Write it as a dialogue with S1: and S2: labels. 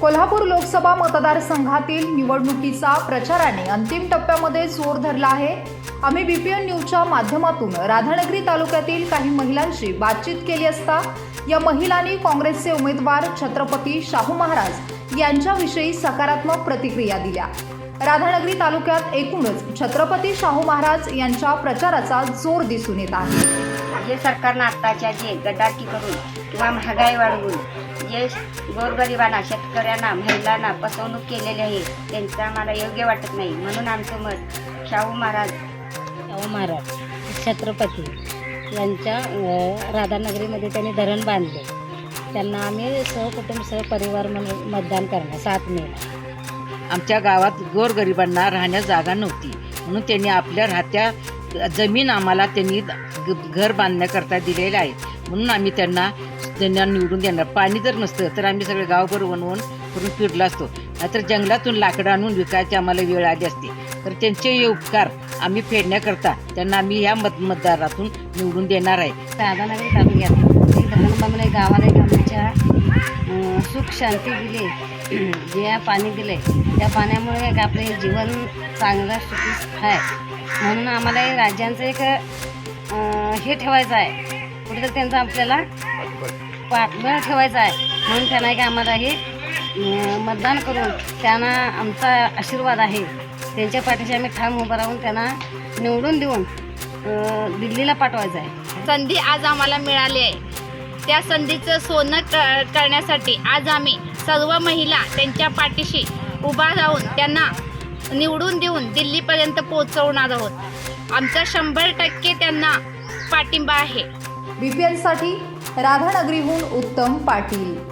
S1: कोल्हापूर लोकसभा मतदारसंघातील निवडणुकीचा प्रचाराने अंतिम टप्प्यामध्ये जोर धरला आहे. आम्ही बीपीएन न्यूजच्या माध्यमातून राधानगरी तालुक्यातील काही महिलांशी बातचीत केली असता या महिलांनी काँग्रेसचे उमेदवार छत्रपती शाहू महाराज यांच्याविषयी सकारात्मक प्रतिक्रिया दिल्या. राधानगरी तालुक्यात एकूणच छत्रपती शाहू महाराज यांच्या प्रचाराचा जोर दिसून येत आहे.
S2: जे सरकारनं आत्ताच्या जे गद्दाटी करून किंवा महागाई वाढवून जे गोरगरिबांना शेतकऱ्यांना महिलांना फसवणूक केलेली आहे त्यांचं आम्हाला योग्य वाटत नाही. म्हणून आमचं मत शाहू महाराज
S3: शाहू महाराज छत्रपती यांच्या राधानगरीमध्ये त्यांनी धरण बांधले. त्यांना आम्ही सहकुटुंब सहपरिवार म्हणून मतदान करणार सात मे
S4: आमच्या गावात गोरगरिबांना राहण्यास जागा नव्हती. म्हणून त्यांनी आपल्या राहत्या जमीन आम्हाला त्यांनी घर बांधण्याकरता दिलेले आहे. म्हणून आम्ही त्यांना त्यांना निवडून देणार. पाणी जर नसतं तर आम्ही सगळे गावभर वनवून करून फिरलो असतो. नाहीतर जंगलातून लाकडं आणून विकायची आम्हाला वेळ आली असते. तर त्यांचे हे उपकार आम्ही फेडण्याकरता त्यांना आम्ही ह्या मत मतदारातून निवडून देणार आहे.
S3: साधारण तालुक्यात गावाला एक आमच्या सुख शांती दिली. जे पाणी दिले त्या पाण्यामुळे एक आपले जीवन चांगलं सुखी आहे. म्हणून आम्हाला हे राज्यांचं एक हे ठेवायचं आहे. कुठेतरी त्यांचं आपल्याला पाठबळ ठेवायचं आहे. म्हणून त्यांना एक आम्हाला हे मतदान करून त्यांना आमचा आशीर्वाद आहे. त्यांच्या पाठीशी आम्ही ठाम उभं राहून त्यांना निवडून देऊन दिल्लीला पाठवायचं आहे.
S5: संधी आज आम्हाला मिळाली आहे. त्या संधीचं सोनं क करण्यासाठी आज आम्ही सर्व महिला त्यांच्या पाठीशी उभा राहून त्यांना निवडून देऊन दिल्लीपर्यंत पोहोचवणार आहोत. आमचा शंभर टक्के त्यांना पाठिंबा आहे.
S1: बीपीएनसाठी राधानगरीहून उत्तम पाटील.